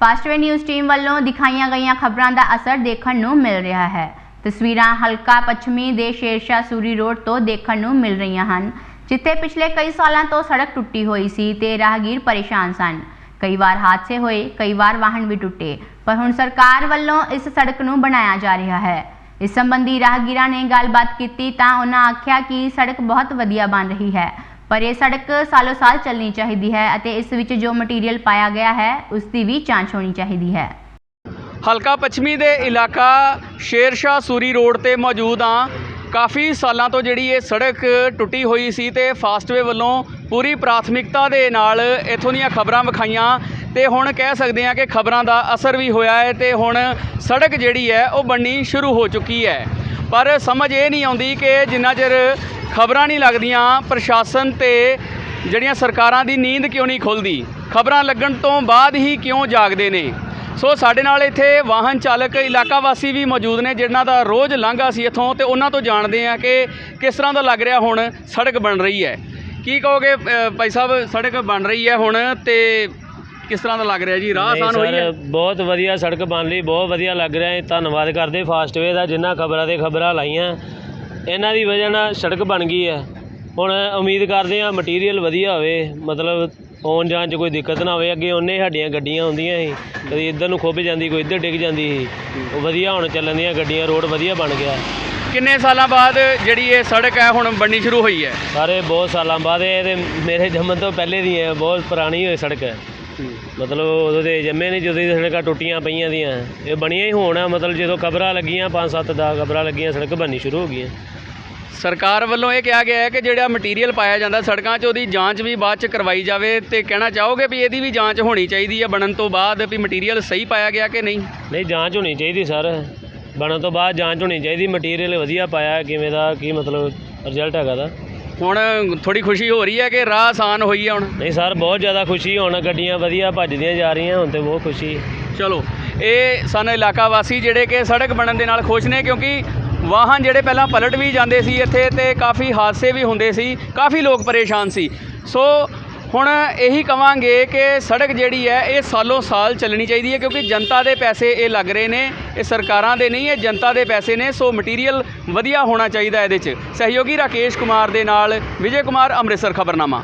Fastway news team ਵੱਲੋਂ ਦਿਖਾਈਆਂ ਗਈਆਂ ਖਬਰਾਂ ਦਾ ਅਸਰ ਦੇਖਣ ਨੂੰ ਮਿਲ ਰਿਹਾ ਹੈ। ਤਸਵੀਰਾਂ ਹਲਕਾ ਪੱਛਮੀ ਦੇ ਸ਼ੇਰਸ਼ਾਹ ਸੂਰੀ ਰੋਡ ਤੋਂ ਦੇਖਣ ਨੂੰ ਮਿਲ ਰਹੀਆਂ ਹਨ, ਜਿੱਥੇ ਪਿਛਲੇ ਕਈ ਸਾਲਾਂ ਤੋਂ ਸੜਕ ਟੁੱਟੀ ਹੋਈ ਸੀ ਤੇ ਰਾਹਗੀਰ ਪਰੇਸ਼ਾਨ ਸਨ। ਕਈ ਵਾਰ ਹਾਦਸੇ ਹੋਏ, ਕਈ ਵਾਰ ਵਾਹਨ ਵੀ ਟੁੱਟੇ, ਪਰ ਹੁਣ ਸਰਕਾਰ ਵੱਲੋਂ ਇਸ ਸੜਕ ਨੂੰ ਬਣਾਇਆ ਜਾ ਰਿਹਾ ਹੈ। ਇਸ ਸੰਬੰਧੀ ਰਾਹਗੀਰਾਂ ਨੇ ਗੱਲਬਾਤ ਕੀਤੀ ਤਾਂ ਉਹਨਾਂ ਆਖਿਆ ਕਿ ਸੜਕ ਬਹੁਤ ਵਧੀਆ ਬਣ ਰਹੀ ਹੈ ਪਰ ਇਹ ਸੜਕ ਸਾਲੋ ਸਾਲ ਚੱਲਣੀ ਚਾਹੀਦੀ ਹੈ ਅਤੇ ਇਸ ਵਿੱਚ ਜੋ ਮਟੀਰੀਅਲ ਪਾਇਆ ਗਿਆ ਹੈ ਉਸ ਦੀ ਵੀ ਜਾਂਚ ਹੋਣੀ ਚਾਹੀਦੀ ਹੈ। ਹਲਕਾ ਪੱਛਮੀ ਦੇ ਇਲਾਕਾ ਸ਼ੇਰਸ਼ਾਹ ਸੂਰੀ ਰੋਡ ਤੇ ਮੌਜੂਦ ਆ ਕਾਫੀ ਸਾਲਾਂ ਤੋਂ ਜਿਹੜੀ ਇਹ ਸੜਕ ਟੁੱਟੀ ਹੋਈ ਸੀ ਤੇ ਫਾਸਟਵੇ ਵੱਲੋਂ ਪੂਰੀ ਪ੍ਰਾਥਮਿਕਤਾ ਦੇ ਨਾਲ ਇਥੋਂ ਦੀਆਂ ਖਬਰਾਂ ਵਿਖਾਈਆਂ ਤੇ ਹੁਣ ਕਹਿ ਸਕਦੇ ਆ ਕਿ ਖਬਰਾਂ ਦਾ ਅਸਰ ਵੀ ਹੋਇਆ ਹੈ ਤੇ ਹੁਣ ਸੜਕ ਜਿਹੜੀ ਹੈ, ਉਹ ਬਣਨੀ ਸ਼ੁਰੂ ਹੋ ਚੁੱਕੀ ਹੈ। ਪਰ ਸਮਝ ਇਹ ਨਹੀਂ ਆਉਂਦੀ ਕਿ ਜਿੰਨਾ ਚਿਰ ਖਬਰਾਂ ਨਹੀਂ ਲੱਗਦੀਆਂ ਪ੍ਰਸ਼ਾਸਨ ਤੇ ਜਿਹੜੀਆਂ ਸਰਕਾਰਾਂ ਦੀ ਨੀਂਦ ਕਿਉਂ ਨਹੀਂ ਖੁੱਲਦੀ? ਖਬਰਾਂ ਲੱਗਣ ਤੋਂ ਬਾਅਦ ਹੀ ਕਿਉਂ ਜਾਗਦੇ ਨੇ? ਸੋ ਸਾਡੇ ਨਾਲ ਇੱਥੇ ਵਾਹਨ ਚਾਲਕ ਇਲਾਕਾ ਵਾਸੀ ਵੀ ਮੌਜੂਦ ਨੇ ਜਿਨ੍ਹਾਂ ਦਾ ਰੋਜ਼ ਲੰਘਾ ਸੀ ਇੱਥੋਂ ਤੇ ਉਹਨਾਂ ਤੋਂ ਜਾਣਦੇ ਆ ਕਿ ਕਿਸ ਤਰ੍ਹਾਂ ਦਾ ਲੱਗ ਰਿਹਾ ਹੁਣ ਸੜਕ ਬਣ ਰਹੀ ਹੈ। ਕੀ ਕਹੋਗੇ ਭਾਈ ਸਾਹਿਬ ਸੜਕ ਬਣ ਰਹੀ ਹੈ ਹੁਣ ਤੇ ਕਿਸ ਤਰ੍ਹਾਂ ਦਾ ਲੱਗ ਰਿਹਾ ਜੀ? ਰਾਹ ਆਸਾਨ ਹੋਈ ਹੈ? ਬਹੁਤ ਵਧੀਆ ਸੜਕ ਬਣ ਲਈ ਬਹੁਤ ਵਧੀਆ ਲੱਗ ਰਿਹਾ ਹੈ। ਧੰਨਵਾਦ ਕਰਦੇ ਫਾਸਟਵੇ ਦਾ ਜਿਨ੍ਹਾਂ ਖਬਰਾਂ ਤੇ ਖਬਰਾਂ ਲਾਈਆਂ। ਇਹਨਾਂ ਦੀ ਵਜ੍ਹਾ ਨਾਲ ਸੜਕ ਬਣ ਗਈ ਹੈ। ਹੁਣ ਉਮੀਦ ਕਰਦੇ ਹਾਂ ਮਟੀਰੀਅਲ ਵਧੀਆ ਹੋਵੇ। ਮਤਲਬ ਆਉਣ ਜਾਣ 'ਚ ਕੋਈ ਦਿੱਕਤ ਨਾ ਹੋਵੇ। ਅੱਗੇ ਉਹਨੇ ਸਾਡੀਆਂ ਗੱਡੀਆਂ ਆਉਂਦੀਆਂ ਸੀ। ਕਦੀ ਇੱਧਰ ਨੂੰ ਖੁੱਭ ਜਾਂਦੀ ਕੋਈ ਇੱਧਰ ਡਿੱਗ ਜਾਂਦੀ ਸੀ। ਉਹ ਵਧੀਆ ਹੁਣ ਚੱਲਣ ਦੀਆਂ ਗੱਡੀਆਂ ਰੋਡ ਵਧੀਆ ਬਣ ਗਿਆ। ਕਿੰਨੇ ਸਾਲਾਂ ਬਾਅਦ ਜਿਹੜੀ ਇਹ ਸੜਕ ਹੈ ਹੁਣ ਬਣਨੀ ਸ਼ੁਰੂ ਹੋਈ ਹੈ? ਸਾਰੇ ਬਹੁਤ ਸਾਲਾਂ ਬਾਅਦ ਇਹ ਤੇ ਮੇਰੇ ਜੰਮਣ ਤੋਂ ਪਹਿਲੇ ਦੀ ਹੈ। ਬਹੁਤ ਪੁਰਾਣੀ ਹੋਈ ਸੜਕ। ਹੈ ਮਤਲਬ ਉਦੋਂ ਦੇ ਜੰਮੇ ਨਹੀਂ ਜਦੋਂ ਦੀ ਸੜਕਾਂ ਟੁੱਟੀਆਂ ਪਈਆਂ ਦੀਆਂ। ਇਹ ਬਣੀਆਂ ਹੀ ਹੋਣ ਮਤਲਬ ਜਦੋਂ ਕਬਰਾਂ ਲੱਗੀਆਂ ਪੰਜ ਸੱਤ ਦਾ ਕਬਰਾਂ ਲੱਗੀਆਂ ਸੜਕ ਬਣਨੀ ਸ਼ੁਰੂ ਹੋ ਗਈਆਂ। ਸਰਕਾਰ ਵੱਲੋਂ ਇਹ ਕਿਹਾ ਗਿਆ ਹੈ ਕਿ ਜਿਹੜਾ ਮਟੀਰੀਅਲ ਪਾਇਆ ਜਾਂਦਾ ਸੜਕਾਂ 'ਚ ਉਹਦੀ ਜਾਂਚ ਵੀ ਬਾਅਦ 'ਚ ਕਰਵਾਈ ਜਾਵੇ। ਤੇ ਕਹਿਣਾ ਚਾਹੋਗੇ ਵੀ ਇਹਦੀ ਵੀ ਜਾਂਚ ਹੋਣੀ ਚਾਹੀਦੀ ਹੈ ਬਣਨ ਤੋਂ ਬਾਅਦ ਵੀ ਮਟੀਰੀਅਲ ਸਹੀ ਪਾਇਆ ਗਿਆ ਕਿ ਨਹੀਂ? ਨਹੀਂ ਜਾਂਚ ਹੋਣੀ ਚਾਹੀਦੀ ਸਰ। ਬਣਨ ਤੋਂ ਬਾਅਦ ਜਾਂਚ ਹੋਣੀ ਚਾਹੀਦੀ ਮਟੀਰੀਅਲ ਵਧੀਆ ਪਾਇਆ ਕਿਵੇਂ ਦਾ ਕੀ ਮਤਲਬ ਰਿਜ਼ਲਟ ਹੈਗਾ ਦਾ। ਹੁਣ ਥੋੜੀ ਖੁਸ਼ੀ ਹੋ ਰਹੀ ਹੈ ਕਿ ਰਾਹ ਆਸਾਨ ਹੋਈ ਹੈ ਹੁਣ? ਨਹੀਂ ਸਰ ਬਹੁਤ ਜ਼ਿਆਦਾ ਖੁਸ਼ੀ ਹੁਣ ਗੱਡੀਆਂ ਵਧੀਆ ਭੱਜਦੀਆਂ ਜਾ ਰਹੀਆਂ ਹੁਣ ਤੇ ਬਹੁਤ ਖੁਸ਼ੀ। ਚਲੋ ਇਹ ਸਨ ਇਲਾਕਾ ਵਾਸੀ ਜਿਹੜੇ ਕਿ ਸੜਕ ਬਣਨ ਦੇ ਨਾਲ ਖੁਸ਼ ਨੇ ਕਿਉਂਕਿ ਵਾਹਨ ਜਿਹੜੇ ਪਹਿਲਾਂ ਪਲਟ ਵੀ ਜਾਂਦੇ ਸੀ ਇੱਥੇ ਤੇ ਕਾਫੀ ਹਾਦਸੇ ਵੀ ਹੁੰਦੇ ਸੀ, ਕਾਫੀ ਲੋਕ ਪਰੇਸ਼ਾਨ ਸੀ। ਸੋ ਹੁਣ ਇਹੀ ਕਵਾਂਗੇ ਕਿ ਸੜਕ ਜਿਹੜੀ ਹੈ, ਇਹ ਸਾਲੋਂ ਸਾਲ ਚੱਲਣੀ ਚਾਹੀਦੀ ਹੈ ਕਿਉਂਕਿ ਜਨਤਾ ਦੇ ਪੈਸੇ ਇਹ ਲੱਗ ਰਹੇ ਨੇ, ਇਹ ਸਰਕਾਰਾਂ ਦੇ ਨਹੀਂ, ਇਹ ਜਨਤਾ ਦੇ ਪੈਸੇ ਨੇ, ਸੋ ਮਟੀਰੀਅਲ ਵਧੀਆ ਹੋਣਾ ਚਾਹੀਦਾ ਇਹਦੇ 'ਚ। ਸਹਿਯੋਗੀ ਰਾਕੇਸ਼ ਕੁਮਾਰ ਦੇ ਨਾਲ ਵਿਜੇ ਕੁਮਾਰ, ਅੰਮ੍ਰਿਤਸਰ ਖਬਰਨਾਮਾ।